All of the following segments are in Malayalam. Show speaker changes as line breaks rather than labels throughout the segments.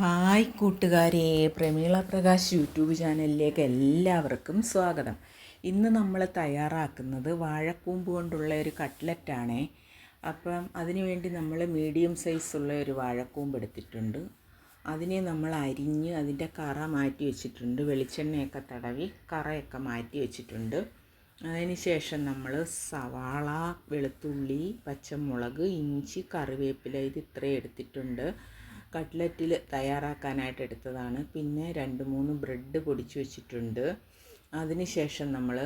ഹായ് കൂട്ടുകാരെ. പ്രമീള പ്രകാശ് യൂട്യൂബ് ചാനലിലേക്ക് എല്ലാവർക്കും സ്വാഗതം. ഇന്ന് നമ്മൾ തയ്യാറാക്കുന്നത് വാഴക്കൂമ്പ് കൊണ്ടുള്ള ഒരു കട്ട്ലറ്റാണേ. അപ്പം അതിനുവേണ്ടി നമ്മൾ മീഡിയം സൈസുള്ള ഒരു വാഴക്കൂമ്പ് എടുത്തിട്ടുണ്ട്. അതിനെ നമ്മൾ അരിഞ്ഞ് അതിന്റെ കറ മാറ്റി വെച്ചിട്ടുണ്ട്. വെളിച്ചെണ്ണയൊക്കെ തടവി കറയൊക്കെ മാറ്റി വെച്ചിട്ടുണ്ട്. അതിന് ശേഷം നമ്മൾ സവാള വെളുത്തുള്ളി പച്ചമുളക് ഇഞ്ചി കറിവേപ്പില ഇത് ഇത്രയും എടുത്തിട്ടുണ്ട്. കട്ട്ലറ്റിൽ തയ്യാറാക്കാനായിട്ട് എടുത്തതാണ്. പിന്നെ രണ്ട് മൂന്ന് ബ്രെഡ് പൊടിച്ച് വെച്ചിട്ടുണ്ട്. അതിന് ശേഷം നമ്മൾ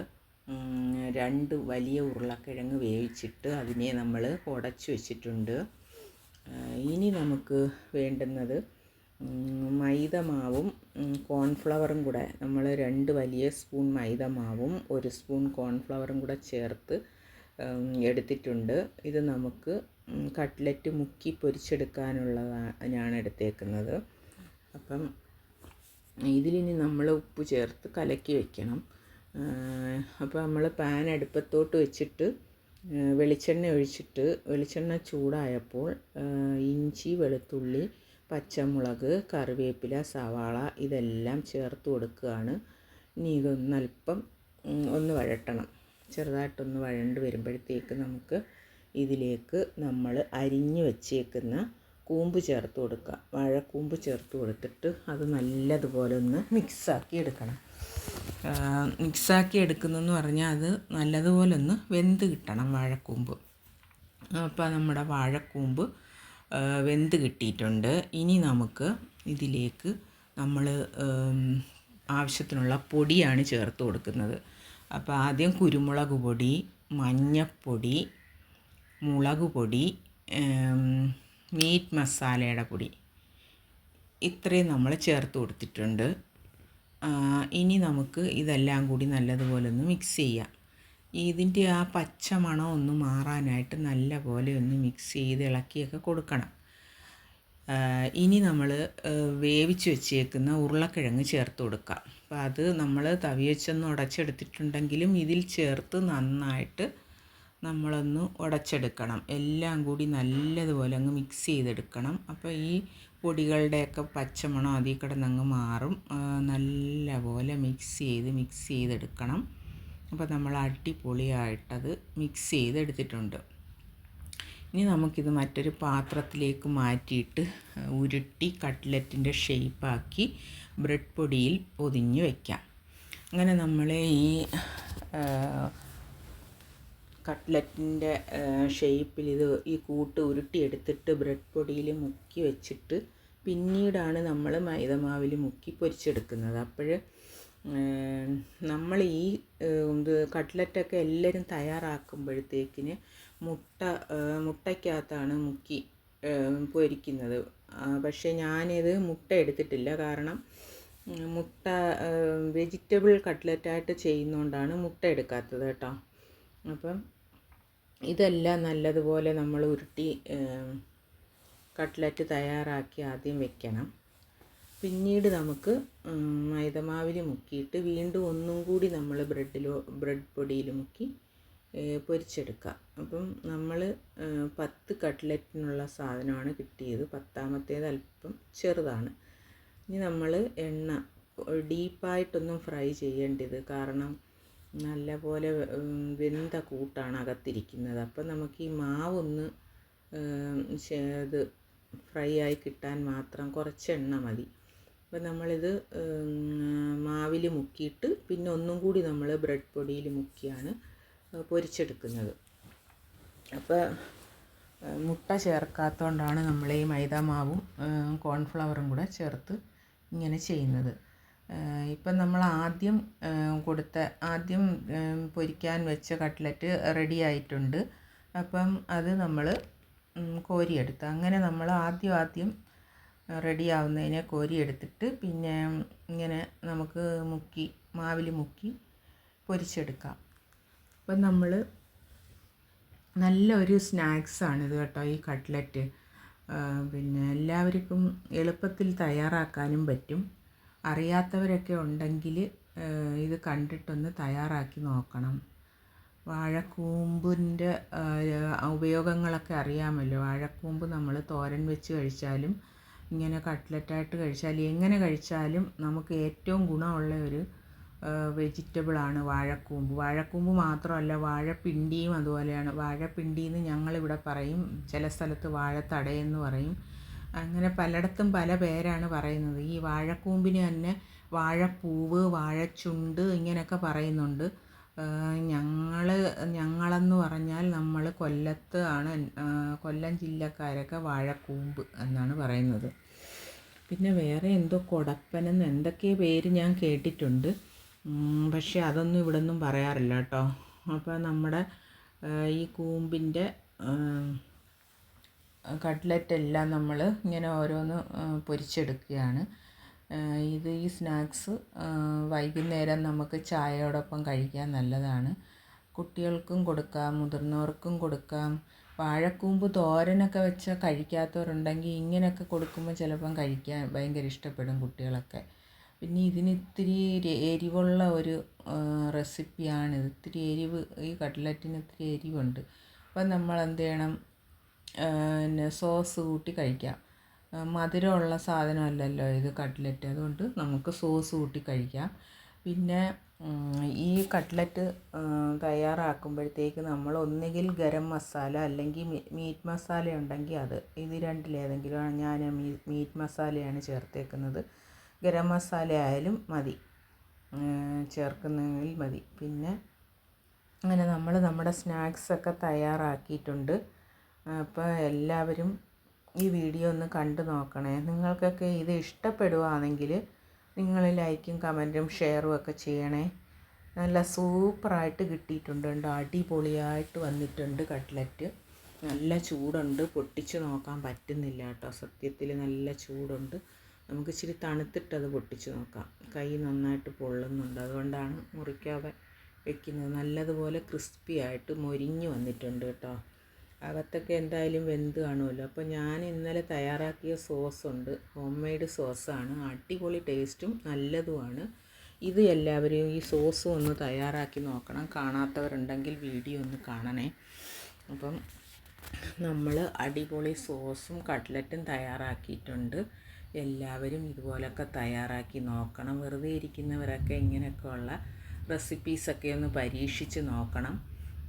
രണ്ട് വലിയ ഉരുളക്കിഴങ്ങ് വേവിച്ചിട്ട് അതിനെ നമ്മൾ ഉടച്ച് വെച്ചിട്ടുണ്ട്. ഇനി നമുക്ക് വേണ്ടുന്നത് മൈദ മാവും കോൺഫ്ലവറും കൂടെ. നമ്മൾ രണ്ട് വലിയ സ്പൂൺ മൈദ മാവും ഒരു സ്പൂൺ കോൺഫ്ലവറും കൂടെ ചേർത്ത് എടുത്തിട്ടുണ്ട്. ഇത് നമുക്ക് കട്ട്ലറ്റ് മുക്കി പൊരിച്ചെടുക്കാനുള്ളതാണ് എടുത്തേക്കുന്നത്. അപ്പം ഇതിലിനി നമ്മൾ ഉപ്പ് ചേർത്ത് കലക്കി വെക്കണം. അപ്പോൾ നമ്മൾ പാൻ അടുപ്പത്തോട്ട് വെച്ചിട്ട് വെളിച്ചെണ്ണ ഒഴിച്ചിട്ട് വെളിച്ചെണ്ണ ചൂടായപ്പോൾ ഇഞ്ചി വെളുത്തുള്ളി പച്ചമുളക് കറിവേപ്പില സവാള ഇതെല്ലാം ചേർത്ത് കൊടുക്കുകയാണ്. ഇനി ഇതൊന്നല്പം ഒന്ന് വഴട്ടണം. ചെറുതായിട്ടൊന്ന് വഴണ്ട് വരുമ്പോഴത്തേക്ക് നമുക്ക് ഇതിലേക്ക് നമ്മൾ അരിഞ്ഞു വച്ചേക്കുന്ന കൂമ്പ് ചേർത്ത് കൊടുക്കുക. വാഴക്കൂമ്പ് ചേർത്ത് കൊടുത്തിട്ട് അത് നല്ലതുപോലെ ഒന്ന് മിക്സാക്കി എടുക്കണം. മിക്സാക്കി എടുക്കുന്നതെന്ന് പറഞ്ഞാൽ അത് നല്ലതുപോലെ ഒന്ന് വെന്ത് കിട്ടണം വാഴക്കൂമ്പ്. അപ്പോൾ നമ്മുടെ വാഴക്കൂമ്പ് വെന്ത് കിട്ടിയിട്ടുണ്ട്. ഇനി നമുക്ക് ഇതിലേക്ക് നമ്മൾ ആവശ്യത്തിനുള്ള പൊടിയാണ് ചേർത്ത് കൊടുക്കുന്നത്. അപ്പോൾ ആദ്യം കുരുമുളക് പൊടി മഞ്ഞൾപ്പൊടി മുളക് പൊടി മീറ്റ് മസാലയുടെ പൊടി. ഇത്രയും നമ്മൾ ചേർത്ത് കൊടുത്തിട്ടുണ്ട്. ഇനി നമുക്ക് ഇതെല്ലാം കൂടി നല്ലതുപോലെ ഒന്ന് മിക്സ് ചെയ്യാം. ഇതിന്റെ ആ പച്ച മണം ഒന്ന് മാറാനായിട്ട് നല്ല പോലെ ഒന്ന് മിക്സ് ചെയ്ത് ഇളക്കിയൊക്കെ കൊടുക്കണം. ഇനി നമ്മൾ വേവിച്ച് വെച്ചേക്കുന്ന ഉരുളക്കിഴങ്ങ് ചേർത്ത് കൊടുക്കാം. അപ്പോൾ അത് നമ്മൾ തവി വെച്ചൊന്ന് ഉടച്ചെടുത്തിട്ടുണ്ടെങ്കിലും ഇതിൽ ചേർത്ത് നന്നായിട്ട് നമ്മളൊന്ന് ഉടച്ചെടുക്കണം. എല്ലാം കൂടി നല്ലതുപോലെ അങ്ങ് മിക്സ് ചെയ്തെടുക്കണം. അപ്പോൾ ഈ പൊടികളുടെയൊക്കെ പച്ചമണം അതിൽ കിടന്നങ്ങ് മാറും. നല്ലപോലെ മിക്സ് ചെയ്ത് മിക്സ് ചെയ്തെടുക്കണം. അപ്പോൾ നമ്മൾ അടിപൊളിയായിട്ടത് മിക്സ് ചെയ്തെടുത്തിട്ടുണ്ട്. ഇനി നമുക്കിത് മറ്റൊരു പാത്രത്തിലേക്ക് മാറ്റിയിട്ട് ഉരുട്ടി കട്ട്ലറ്റിന്റെ ഷേപ്പാക്കി ബ്രെഡ് പൊടിയിൽ പൊതിഞ്ഞ് വയ്ക്കാം അങ്ങനെ നമ്മൾ ഈ കട്ട്ലറ്റിന്റെ ഷേപ്പിൽ ഇത് ഈ കൂട്ട് ഉരുട്ടിയെടുത്തിട്ട് ബ്രെഡ് പൊടിയിൽ മുക്കി വെച്ചിട്ട് പിന്നീടാണ് നമ്മൾ മൈദമാവിൽ മുക്കി പൊരിച്ചെടുക്കുന്നത്. അപ്പോൾ നമ്മൾ ഈ ഇത് കട്ട്ലറ്റൊക്കെ എല്ലാവരും തയ്യാറാക്കുമ്പോഴത്തേക്കിന് മുട്ട മുട്ടയ്ക്കകത്താണ് മുക്കി പൊരിക്കുന്നത്. പക്ഷേ ഞാനിത് മുട്ട എടുത്തിട്ടില്ല. കാരണം മുട്ട വെജിറ്റബിൾ കട്ട്ലറ്റായിട്ട് ചെയ്യുന്നതുകൊണ്ടാണ് മുട്ട എടുക്കാത്തത് കേട്ടോ. അപ്പം ഇതെല്ലാം നല്ലതുപോലെ നമ്മൾ ഉരുട്ടി കട്ട്ലറ്റ് തയ്യാറാക്കി ആദ്യം വെക്കണം. പിന്നീട് നമുക്ക് മൈദമാവിൽ മുക്കിയിട്ട് വീണ്ടും ഒന്നും കൂടി നമ്മൾ ബ്രെഡിലോ ബ്രെഡ് പൊടിയിൽ മുക്കി പൊരിച്ചെടുക്കുക. അപ്പം നമ്മൾ പത്ത് കട്ട്ലറ്റിനുള്ള സാധനമാണ് കിട്ടിയത്. പത്താമത്തേത് അല്പം ചെറുതാണ്. ഇനി നമ്മൾ എണ്ണ ഡീപ്പായിട്ടൊന്നും ഫ്രൈ ചെയ്യേണ്ടത്. കാരണം നല്ല പോലെ വെന്ത കൂട്ടാണ് അകത്തിരിക്കുന്നത്. അപ്പം നമുക്ക് ഈ മാവൊന്ന് ഇത് ഫ്രൈ ആയി കിട്ടാൻ മാത്രം കുറച്ച് എണ്ണ മതി. അപ്പം നമ്മളിത് മാവിൽ മുക്കിയിട്ട് പിന്നെ ഒന്നും കൂടി നമ്മൾ ബ്രെഡ് പൊടിയിൽ മുക്കിയാണ് പൊരിച്ചെടുക്കുന്നത്. അപ്പോൾ മുട്ട ചേർക്കാത്തതുകൊണ്ടാണ് നമ്മൾ ഈ മൈദ മാവും കോൺഫ്ലവറും കൂടെ ചേർത്ത് ഇങ്ങനെ ചെയ്യുന്നത്. ഇപ്പം നമ്മൾ ആദ്യം കൊടുത്ത ആദ്യം പൊരിക്കാൻ വെച്ച കട്ട്ലറ്റ് റെഡി ആയിട്ടുണ്ട്. അപ്പം അത് നമ്മൾ കോരിയെടുത്ത് അങ്ങനെ നമ്മൾ ആദ്യം ആദ്യം റെഡി ആവുന്നതിനെ കോരിയെടുത്തിട്ട് പിന്നെ ഇങ്ങനെ നമുക്ക് മുക്കി മാവിൽ മുക്കി പൊരിച്ചെടുക്കാം. അപ്പം നമ്മൾ നല്ലൊരു സ്നാക്സാണിത് കേട്ടോ ഈ കട്ട്ലറ്റ്. പിന്നെ എല്ലാവർക്കും എളുപ്പത്തിൽ തയ്യാറാക്കാനും പറ്റും. അറിയാത്തവരൊക്കെ ഉണ്ടെങ്കിൽ ഇത് കണ്ടിട്ടൊന്ന് തയ്യാറാക്കി നോക്കണം. വാഴക്കൂമ്പിന്റെ ഉപയോഗങ്ങളൊക്കെ അറിയാമല്ലോ. വാഴക്കൂമ്പ് നമ്മൾ തോരൻ വെച്ച് കഴിച്ചാലും ഇങ്ങനെ കട്ട്ലറ്റായിട്ട് കഴിച്ചാലും എങ്ങനെ കഴിച്ചാലും നമുക്ക് ഏറ്റവും ഗുണമുള്ള ഒരു വെജിറ്റബിളാണ് വാഴക്കൂമ്പ്. വാഴക്കൂമ്പ് മാത്രമല്ല വാഴപ്പിണ്ടിയും അതുപോലെയാണ്. വാഴപ്പിണ്ടി എന്ന് ഞങ്ങളിവിടെ പറയും ചില സ്ഥലത്ത് വാഴത്തടയെന്ന് പറയും. അങ്ങനെ പലയിടത്തും പല പേരാണ് പറയുന്നത്. ഈ വാഴക്കൂമ്പിന് തന്നെ വാഴപ്പൂവ് വാഴച്ചുണ്ട് ഇങ്ങനെയൊക്കെ പറയുന്നുണ്ട്. ഞങ്ങൾ ഞങ്ങളെന്ന് പറഞ്ഞാൽ നമ്മൾ കൊല്ലത്ത് ആണ് കൊല്ലം ജില്ലക്കാരൊക്കെ വാഴക്കൂമ്പ് എന്നാണ് പറയുന്നത്. പിന്നെ വേറെ എന്തോ കൊടപ്പനെന്ന് എന്തൊക്കെയോ പേര് ഞാൻ കേട്ടിട്ടുണ്ട്. പക്ഷേ അതൊന്നും ഇവിടെ ഒന്നും പറയാറില്ല കേട്ടോ. അപ്പോൾ നമ്മുടെ ഈ കൂമ്പിന്റെ കട്ട്ലറ്റ് എല്ലാം നമ്മൾ ഇങ്ങനെ ഓരോന്ന് പൊരിച്ചെടുക്കുകയാണ്. ഇത് ഈ സ്നാക്സ് വൈകുന്നേരം നമുക്ക് ചായയോടൊപ്പം കഴിക്കാൻ നല്ലതാണ്. കുട്ടികൾക്കും കൊടുക്കാം മുതിർന്നവർക്കും കൊടുക്കാം. വാഴക്കൂമ്പ് തോരനൊക്കെ വെച്ചാൽ കഴിക്കാത്തവരുണ്ടെങ്കിൽ ഇങ്ങനെയൊക്കെ കൊടുക്കുമ്പോൾ ചിലപ്പം കഴിക്കാൻ ഭയങ്കര ഇഷ്ടപ്പെടും കുട്ടികളൊക്കെ. പിന്നെ ഇതിന് ഇത്തിരി എരിവുള്ള ഒരു റെസിപ്പിയാണിത്. ഇത്തിരി എരിവ് ഈ കട്ട്ലറ്റിന് ഇത്തിരി എരിവുണ്ട്. അപ്പം നമ്മൾ എന്ത് ചെയ്യണം? പിന്നെ സോസ് കൂട്ടി കഴിക്കാം. മധുരമുള്ള സാധനമല്ലല്ലോ ഇത് കട്ട്ലറ്റ്. അതുകൊണ്ട് നമുക്ക് സോസ് കൂട്ടി കഴിക്കാം. പിന്നെ ഈ കട്ട്ലറ്റ് തയ്യാറാക്കുമ്പോഴത്തേക്ക് നമ്മൾ ഒന്നുകിൽ ഗരം മസാല അല്ലെങ്കിൽ മീറ്റ് മസാല ഉണ്ടെങ്കിൽ അത് ഇത് രണ്ടിലേതെങ്കിലും ഞാൻ മീറ്റ് മസാലയാണ് ചേർത്തേക്കുന്നത്. ഗരം മസാല ആയാലും മതി. ചേർക്കുന്നതിൽ മതി. പിന്നെ അങ്ങനെ നമ്മൾ നമ്മുടെ സ്നാക്സൊക്കെ തയ്യാറാക്കിയിട്ടുണ്ട്. അപ്പോൾ എല്ലാവരും ഈ വീഡിയോ ഒന്ന് കണ്ടു നോക്കണേ. നിങ്ങൾക്കൊക്കെ ഇത് ഇഷ്ടപ്പെടുവാണെങ്കിൽ നിങ്ങൾ ലൈക്കും കമന്റും ഷെയറും ഒക്കെ ചെയ്യണേ. നല്ല സൂപ്പറായിട്ട് കിട്ടിയിട്ടുണ്ട് കേട്ടോ അടിപൊളിയായിട്ട് വന്നിട്ടുണ്ട് കട്ട്ലറ്റ്. നല്ല ചൂടുണ്ട്. പൊട്ടിച്ച് നോക്കാൻ പറ്റുന്നില്ല കേട്ടോ. സത്യത്തിൽ നല്ല ചൂടുണ്ട്. നമുക്ക് ഇച്ചിരി തണുത്തിട്ടത് പൊട്ടിച്ച് നോക്കാം. കൈ നന്നായിട്ട് പൊള്ളുന്നുണ്ട്. അതുകൊണ്ടാണ് മുറിക്കാതെ വെക്കുന്നത്. നല്ലതുപോലെ ക്രിസ്പി ആയിട്ട് മൊരിഞ്ഞ് വന്നിട്ടുണ്ട് കേട്ടോ. അകത്തൊക്കെ എന്തായാലും വെന്ത് കാണുമല്ലോ. അപ്പോൾ ഞാൻ ഇന്നലെ തയ്യാറാക്കിയ സോസുണ്ട് ഹോം മെയ്ഡ് സോസാണ്. അടിപൊളി ടേസ്റ്റും നല്ലതുമാണ്. ഇത് എല്ലാവരെയും ഈ സോസ് ഒന്ന് തയ്യാറാക്കി നോക്കണം. കാണാത്തവരുണ്ടെങ്കിൽ വീഡിയോ ഒന്ന് കാണണേ. അപ്പം നമ്മൾ അടിപൊളി സോസും കട്ട്ലറ്റും തയ്യാറാക്കിയിട്ടുണ്ട്. എല്ലാവരും ഇതുപോലൊക്കെ തയ്യാറാക്കി നോക്കണം. വെറുതെ ഇരിക്കുന്നവരൊക്കെ ഇങ്ങനെയൊക്കെയുള്ള റെസിപ്പീസൊക്കെ ഒന്ന് പരീക്ഷിച്ച് നോക്കണം.